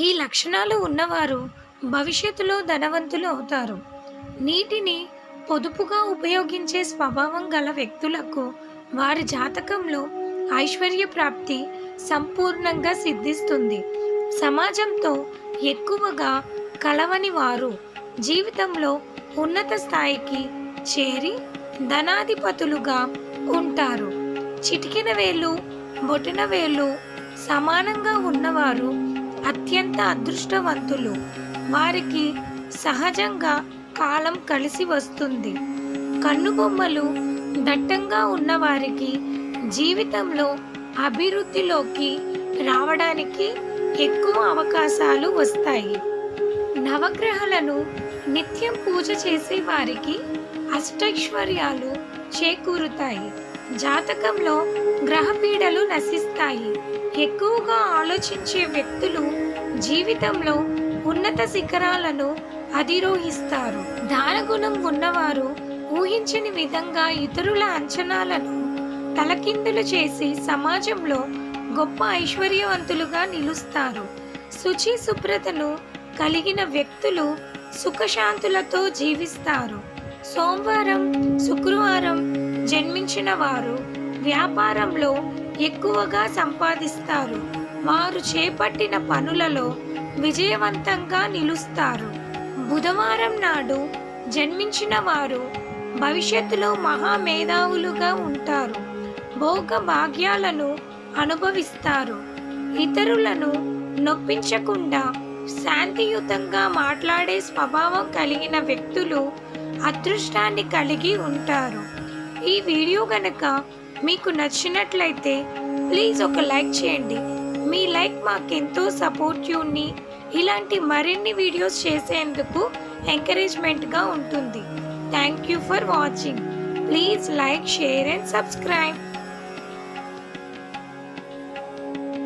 ఈ లక్షణాలు ఉన్నవారు భవిష్యత్తులో ధనవంతులు అవుతారు. నీటిని పొదుపుగా ఉపయోగించే స్వభావం గల వ్యక్తులకు వారి జాతకంలో ఐశ్వర్య ప్రాప్తి సంపూర్ణంగా సిద్ధిస్తుంది. సమాజంతో ఎక్కువగా కలవని వారు జీవితంలో ఉన్నత స్థాయికి చేరి ధనాధిపతులుగా ఉంటారు. చిటికిన వేలు బొటిన వేలు సమానంగా ఉన్నవారు అత్యంత అదృష్టవంతులు. వారికి సహజంగా కాలం కలిసి వస్తుంది. కన్నుబొమ్మలు దట్టంగా ఉన్నవారికి జీవితంలో అభివృద్ధిలోకి రావడానికి ఎక్కువ అవకాశాలు వస్తాయి. నవగ్రహాలను నిత్యం పూజ చేసే వారికి అష్టైశ్వర్యాలు చేకూరుతాయి. జాతకంలో గ్రహపీడలు నశిస్తాయి. ఎక్కువగా ఆలోచించే వ్యక్తులు జీవితంలో ఉన్నత శిఖరాలను అధిరోహిస్తారు. దానగుణం ఉన్నవారు ఊహించని విధంగా ఇతరుల అంచనాలను తలకిందులు చేసి సమాజంలో గొప్ప ఐశ్వర్యవంతులుగా నిలుస్తారు. శుచి శుభ్రతను కలిగిన వ్యక్తులు సుఖశాంతులతో జీవిస్తారు. సోమవారం శుక్రవారం జన్మించిన వారు వ్యాపారంలో ఎక్కువగా సంపాదిస్తారు. వారు చేపట్టిన పనులలో విజయవంతంగా నిలుస్తారు. బుధవారం నాడు జన్మించిన వారు భవిష్యత్తులో మహామేధావులుగా ఉంటారు. భోగ భాగ్యాలను అనుభవిస్తారు. ఇతరులను నొప్పించకుండా శాంతియుతంగా మాట్లాడే స్వభావం కలిగిన వ్యక్తులు అదృష్టాన్ని కలిగి ఉంటారు. ఈ వీడియో గనక మీకు నచ్చినట్లయితే ప్లీజ్ ఒక లైక్ చేయండి. మీ లైక్ మాకెంతో సపోర్టివ్ని ఇలాంటి మరిన్ని వీడియోస్ చేసేందుకు ఎంకరేజ్మెంట్గా ఉంటుంది. Thank you for watching please like share and subscribe